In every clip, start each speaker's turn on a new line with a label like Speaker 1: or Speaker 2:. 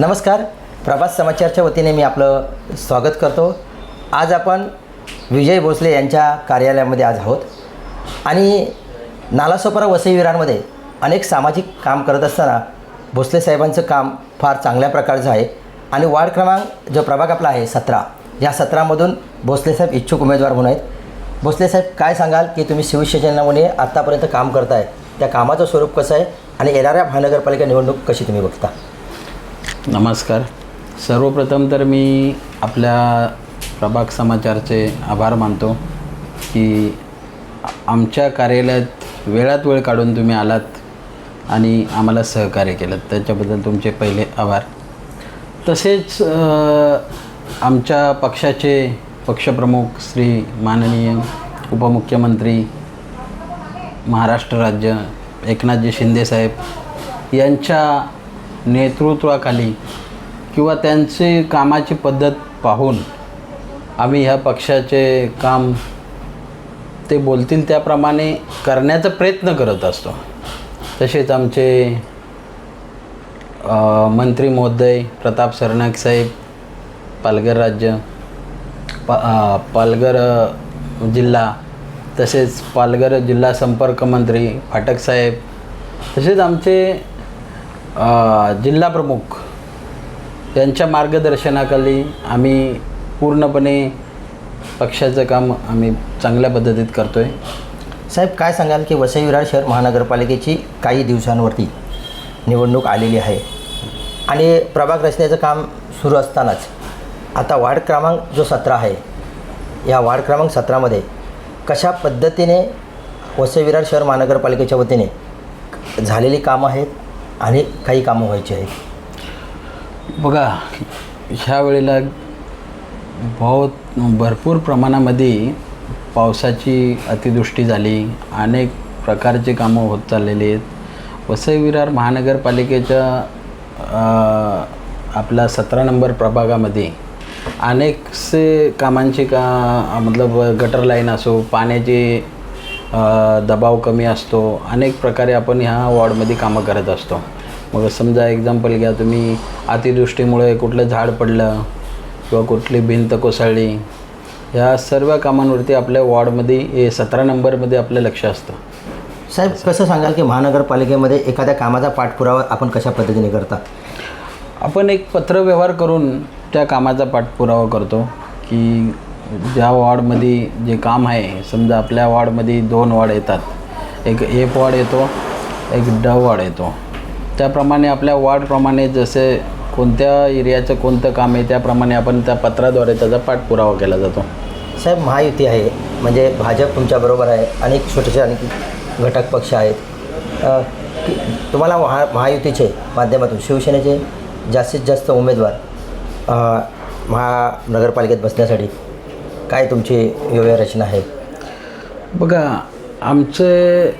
Speaker 1: नमस्कार. प्रभात समाचारच्या वतीने मी आपलं स्वागत करतो. आज आपण विजय भोसले यांच्या कार्यालयामध्ये आज आहोत. आणि नालासोपारा वसई विरांमध्ये अनेक सामाजिक काम करत असताना भोसले साहेबांचं काम फार चांगल्या प्रकारचं आहे. आणि वार्ड क्रमांक जो प्रभाग आपला आहे सतरा. या सतरामधून भोसले साहेब इच्छुक उमेदवार म्हणून आहेत. भोसले साहेब काय सांगाल की तुम्ही शिवसेनेमध्ये आत्तापर्यंत काम करताय? त्या कामाचं स्वरूप कसं आहे? आणि येणाऱ्या महानगरपालिका निवडणूक कशी तुम्ही बघता?
Speaker 2: नमस्कार. सर्वप्रथम तर मी आपल्या प्रभाग समाचारचे आभार मानतो की आमच्या कार्यालयात वेळात वेळ काढून तुम्ही आलात आणि आम्हाला सहकार्य केलं. त्याच्याबद्दल तुमचे पहिले आभार. तसेच आमच्या पक्षाचे पक्षप्रमुख श्री माननीय उपमुख्यमंत्री महाराष्ट्र राज्य एकनाथजी शिंदेसाहेब यांच्या नेतृत्वाखाली किंवा त्यांची कामाची पद्धत पाहून आम्ही ह्या पक्षाचे काम ते बोलतील त्याप्रमाणे करण्याचा प्रयत्न करत असतो. तसेच आमचे मंत्री महोदय प्रताप सरनाईक साहेब पालघर राज्य पा पालघर जिल्हा तसेच पालघर जिल्हा संपर्क मंत्री फाटक साहेब तसेच आमचे जिल्हाप्रमुख जिल्हा प्रमुख यांच्या मार्गदर्शनाखाली आम्ही पूर्णपणे पक्षाचं काम आम्ही चांगल्या पद्धतीत करतो आहे
Speaker 1: साहेब काय सांगाल की वसई विरार शहर महानगरपालिकेची काही दिवसांवरती निवडणूक आलेली आहे आणि प्रभाग रचनेचं काम सुरू असतानाच आता वार्ड क्रमांक जो सतरा आहे या वार्ड क्रमांक सतरामध्ये कशा पद्धतीने वसई विरार शहर महानगरपालिकेच्या वतीने झालेली कामं आहेत? आणि काही कामं व्हायची आहेत.
Speaker 2: बघा ह्या वेळेला बहुत भरपूर प्रमाणामध्ये पावसाची अतिवृष्टी झाली अनेक प्रकारचे कामं होत चाललेली आहेत. वसई विरार महानगरपालिकेच्या आपला सतरा नंबर प्रभागामध्ये अनेकसे कामांची का मतलब गटर लाईन असो पाण्याचे दबाव कमी असतो. अनेक प्रकारे आपण ह्या वॉर्डमध्ये कामं करत असतो. मग समजा एक्झाम्पल घ्या तुम्ही अतिवृष्टीमुळे कुठलं झाड पडलं किंवा कुठली भिंत कोसळली ह्या सर्व कामांवरती आपल्या वॉर्डमध्ये सतरा नंबरमध्ये आपलं लक्ष असतं.
Speaker 1: साहेब कसं सांगाल की महानगरपालिकेमध्ये एखाद्या कामाचा पाठपुरावा आपण कशा पद्धतीने करता?
Speaker 2: आपण एक पत्रव्यवहार करून त्या कामाचा पाठपुरावा करतो की ज्या वॉर्डमध्ये जे काम आहे समजा आपल्या वॉर्डमध्ये दोन वॉर्ड येतात. एक एफ वॉर्ड येतो एक ड वॉर्ड येतो. त्याप्रमाणे आपल्या वॉर्डप्रमाणे जसे कोणत्या एरियाचं कोणतं काम आहे त्याप्रमाणे आपण त्या पत्राद्वारे त्याचा पाठपुरावा केला जातो.
Speaker 1: साहेब महायुती आहे म्हणजे भाजप तुमच्याबरोबर आहे अनेक छोटेसे अनेक घटक पक्ष आहेत. की तुम्हाला महा महायुतीचे माध्यमातून शिवसेनेचे जास्तीत जास्त उमेदवार महानगरपालिकेत बसण्यासाठी काय तुमची व्यवहारचना आहे?
Speaker 2: बघा आमचे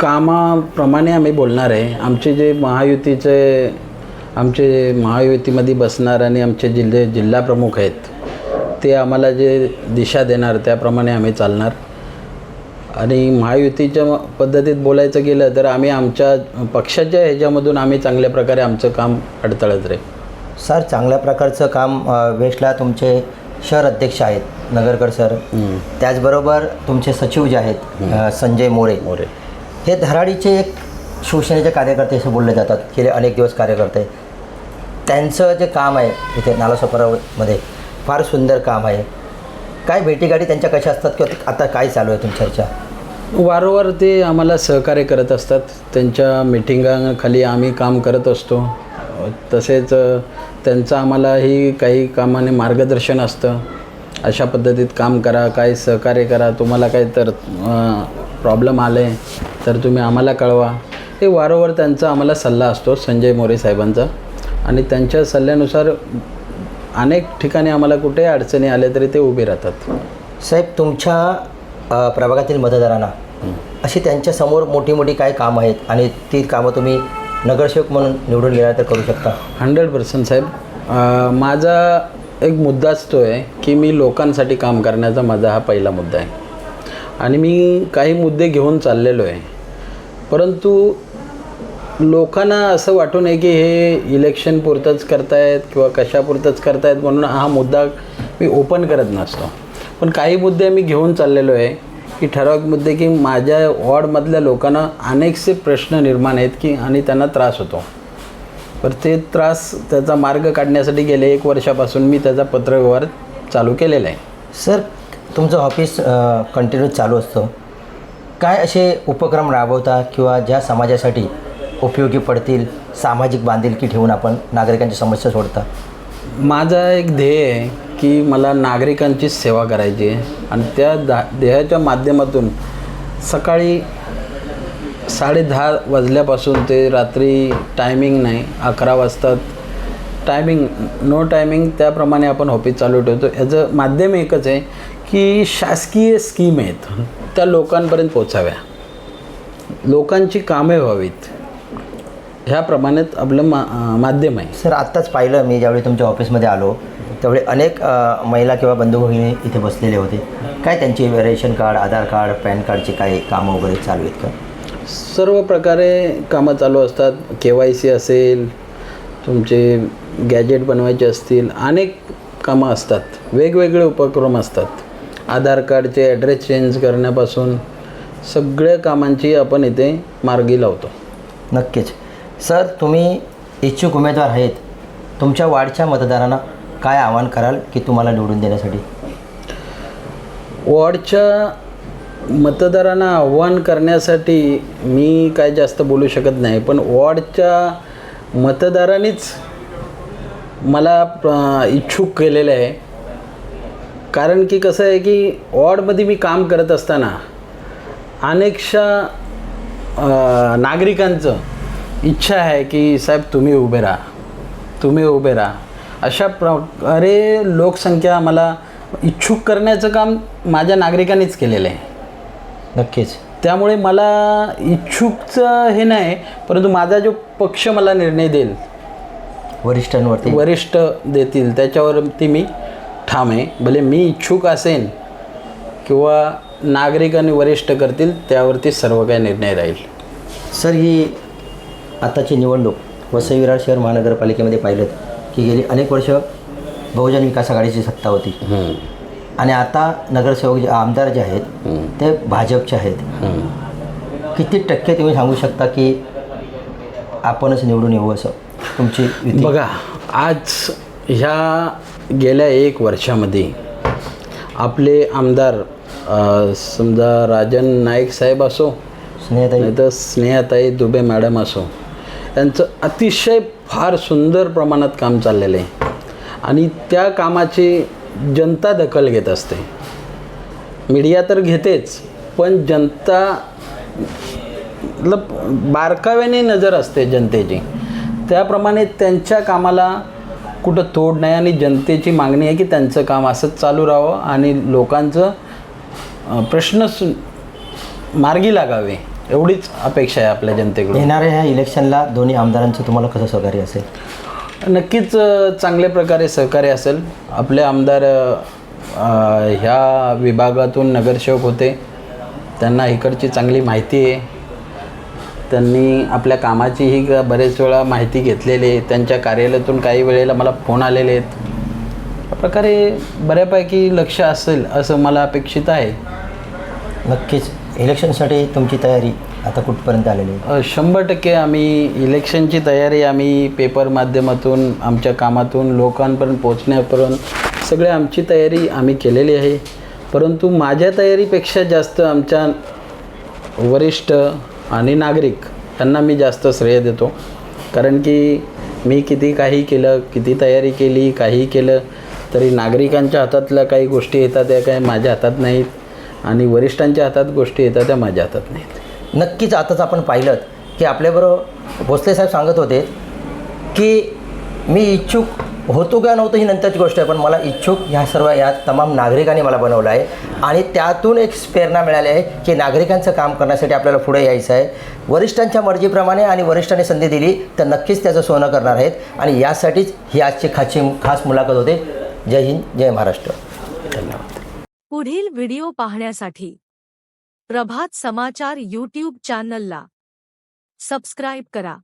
Speaker 2: कामाप्रमाणे आम्ही बोलणार आहे. आमचे जे महायुतीचे आमचे महायुतीमध्ये बसणार आणि आमचे जिल्हे जिल्हा प्रमुख आहेत ते आम्हाला जे दिशा देणार त्याप्रमाणे आम्ही चालणार. आणि महायुतीच्या पद्धतीत बोलायचं गेलं तर आम्ही आमच्या पक्षाच्या ह्याच्यामधून आम्ही चांगल्या प्रकारे आमचं काम अडथळत रे
Speaker 1: सर चांगल्या प्रकारचं काम वेस्टला तुमचे शहर अध्यक्ष आहेत नगरकर सर. त्याचबरोबर तुमचे सचिव जे आहेत संजय मोरे.
Speaker 2: मोरे.
Speaker 1: हे धराडीचे एक शिवसेनेचे कार्यकर्ते असे बोलले जातात गेले अनेक दिवस कार्यकर्ते. त्यांचं जे काम आहे इथे नालासोपारामध्ये फार सुंदर काम आहे. काय भेटीगाठी त्यांच्या कशा असतात किंवा ते आता काय चालू आहे तुमच्या चर्चा?
Speaker 2: वारंवार ते आम्हाला सहकार्य करत असतात. त्यांच्या मिटिंगाखाली आम्ही काम करत असतो. तसेच त्यांचं आम्हालाही काही कामाने मार्गदर्शन असतं. अशा पद्धतीत काम करा काय सहकार्य करा. तुम्हाला काय तर प्रॉब्लेम आले तर तुम्ही आम्हाला कळवा. हे वारंवार त्यांचा आम्हाला सल्ला असतो संजय मोरे साहेबांचा. आणि त्यांच्या सल्ल्यानुसार अनेक ठिकाणी आम्हाला कुठेही अडचणी आल्या तरी ते उभे राहतात.
Speaker 1: साहेब तुमच्या प्रभागातील मतदारांना अशी त्यांच्यासमोर मोठी मोठी काय कामं आहेत? आणि ती कामं तुम्ही नगरसेवक म्हणून निवडून गेला तर करू शकता.
Speaker 2: हंड्रेड पर्सेंट साहेब. माझा एक मुद्दाच तो आहे की मी लोकांसाठी काम करण्याचा माझा हा पहिला मुद्दा आहे. आणि मी काही मुद्दे घेऊन चाललेलो आहे. परंतु लोकांना असं वाटू नये की हे इलेक्शन पुरतंच करतायत किंवा कशापुरतंच करतायत म्हणून हा मुद्दा मी ओपन करत नसतो. पण काही मुद्दे मी घेऊन चाललेलो आहे. की ठराविक मुद्दे की माझ्या वॉर्डमधल्या लोकांना अनेकसे प्रश्न निर्माण आहेत की आणि त्यांना त्रास होतो. तर ते त्रास त्याचा मार्ग काढण्यासाठी गेले एक वर्षापासून मी त्याचा पत्रव्यवहार चालू केलेला आहे.
Speaker 1: सर तुमचं ऑफिस कंटिन्यू चालू असतं. काय असे उपक्रम राबवता किंवा ज्या समाजासाठी उपयोगी पडतील सामाजिक बांधिलकी ठेवून आपण नागरिकांची समस्या सोडता?
Speaker 2: माझा एक ध्येय आहे की मला नागरिकांची सेवा करायची आहे. आणि त्या दा ध्येयाच्या माध्यमातून सकाळी साडे दहा वाजल्यापासून ते रात्री टायमिंग नाही अकरा वाजतात टायमिंग नो टायमिंग त्याप्रमाणे आपण ऑफिस चालू ठेवतो. याचं माध्यम एकच आहे की शासकीय स्कीम आहेत त्या लोकांपर्यंत पोचाव्या लोकांची कामे व्हावीत. ह्या प्रमाणात आपलं मा माध्यम आहे.
Speaker 1: सर आत्ताच पाहिलं मी ज्यावेळी तुमच्या ऑफिसमध्ये आलो त्यावेळी अनेक महिला किंवा बंधू भगिनी इथे बसलेले होते. काय त्यांची ration card Aadhaar card pan कार्डची काही कामं वगैरे चालू आहेत का?
Speaker 2: सर्व प्रकारे कामं चालू असतात. के वाय सी असेल तुमचे गॅजेट बनवायचे असतील अनेक कामं असतात. वेगवेगळे उपक्रम असतात. आधार कार्डचे ॲड्रेस चेंज करण्यापासून सगळ्या कामांची आपण इथे मार्गी लावतो.
Speaker 1: नक्कीच. सर तुम्ही इच्छुक उमेदवार आहेत. तुमच्या वार्डच्या मतदारांना काय आवाहन कराल की तुम्हाला निवडून देण्यासाठी?
Speaker 2: वॉर्डच्या मतदारांना आव्हान करण्यासाठी मी काय जास्त बोलू शकत नाही पण वॉर्डच्या मतदारांनीच मला इच्छुक केलेलं आहे. कारण की कसं आहे की वॉर्डमध्ये मी काम करत असताना अनेकशा नागरिकांचं इच्छा आहे की साहेब तुम्ही उभे राहा तुम्ही उभे राहा. अशा प्रकारे लोकसंख्या मला इच्छुक करण्याचं काम माझ्या नागरिकांनीच केलेलं आहे.
Speaker 1: नक्कीच.
Speaker 2: त्यामुळे मला इच्छुकचं हे नाही परंतु माझा जो पक्ष मला निर्णय देईल
Speaker 1: वरिष्ठांवरती.
Speaker 2: वरिष्ठ देतील त्याच्यावरती मी ठाम आहे. भले मी इच्छुक असेन किंवा नागरिकांनी वरिष्ठ करतील त्यावरती सर्व काही निर्णय राहील.
Speaker 1: सर ही आताची निवडणूक वसई विरार शहर महानगरपालिकेमध्ये पाहिलं की गेली अनेक वर्ष बहुजन विकास आघाडीची सत्ता होती. आणि आता नगरसेवक जे आमदार जे आहेत ते भाजपचे आहेत. किती टक्के तुम्ही सांगू शकता की आपणच निवडून येऊ असं तुमची?
Speaker 2: बघा आज ह्या गेल्या एक वर्षामध्ये आपले आमदार समजा राजन नाईक साहेब असो
Speaker 1: स्नेहताई.
Speaker 2: नाही तर स्नेहाताई दुबे मॅडम असो यांचं अतिशय फार सुंदर प्रमाणात काम चाललेलं आहे. आणि त्या कामाची जनता दखल घेत असते. मीडिया तर घेतेच पण जनता मतलब बारकाव्याने नजर असते जनतेची. त्याप्रमाणे त्यांच्या कामाला कुठं तोड नाही आणि जनतेची मागणी आहे की त्यांचं काम असंच चालू राहावं आणि लोकांचं प्रश्न सु मार्गी लागावे. एवढीच अपेक्षा आहे आपल्या जनतेकडून.
Speaker 1: येणाऱ्या ह्या इलेक्शनला दोन्ही आमदारांचं तुम्हाला कसं सहकार्य असेल?
Speaker 2: नक्कीच चांगल्या प्रकारे सहकार्य असेल. आपले आमदार अ, ह्या विभागातून नगरसेवक होते. त्यांना इकडची चांगली माहिती आहे. त्यांनी आपल्या कामाचीही ग- बरेच वेळा माहिती घेतलेली आहे. त्यांच्या कार्यालयातून काही वेळेला मला फोन आलेले आहेत. या प्रकारे बऱ्यापैकी लक्ष असेल असं मला अपेक्षित आहे.
Speaker 1: नक्कीच. इलेक्शनसाठी तुमची तयारी आता कुठपर्यंत आलेली
Speaker 2: अ, शंभर टक्के आम्ही इलेक्शनची तयारी आम्ही पेपर माध्यमातून आमच्या कामातून लोकांपर्यंत पोचण्यापर्यंत सगळ्या आमची तयारी आम्ही केलेली आहे. परंतु माझ्या तयारीपेक्षा जास्त आमच्या वरिष्ठ आणि नागरिक यांना मी जास्त श्रेय देतो. कारण की मी किती काही केलं किती तयारी केली काही केलं तरी नागरिकांच्या हातातल्या काही गोष्टी येतात त्या काही माझ्या हातात नाहीत आणि वरिष्ठांच्या हातात गोष्टी येतात त्या माझ्या हातात नाहीत.
Speaker 1: नक्कीच आताच आपण पाहिलं की आपल्याबरोबर भोसले साहेब सांगत होते की मी इच्छुक होतो का नव्हतं ही नंतरची गोष्ट आहे पण मला इच्छुक ह्या सर्व या तमाम नागरिकांनी मला बनवलं आहे. आणि त्यातून एक प्रेरणा मिळाली आहे की नागरिकांचं काम करण्यासाठी आपल्याला पुढे यायचं आहे. वरिष्ठांच्या मर्जीप्रमाणे आणि वरिष्ठांनी संधी दिली तर नक्कीच त्याचं सोनं करणार आहेत. आणि यासाठीच ही आजची खाची खास मुलाखत होते. जय हिंद जय महाराष्ट्र.
Speaker 2: धन्यवाद
Speaker 3: पुढील व्हिडिओ पाहण्यासाठी प्रभात समाचार यूट्यूब चॅनलला सबस्क्राईब करा.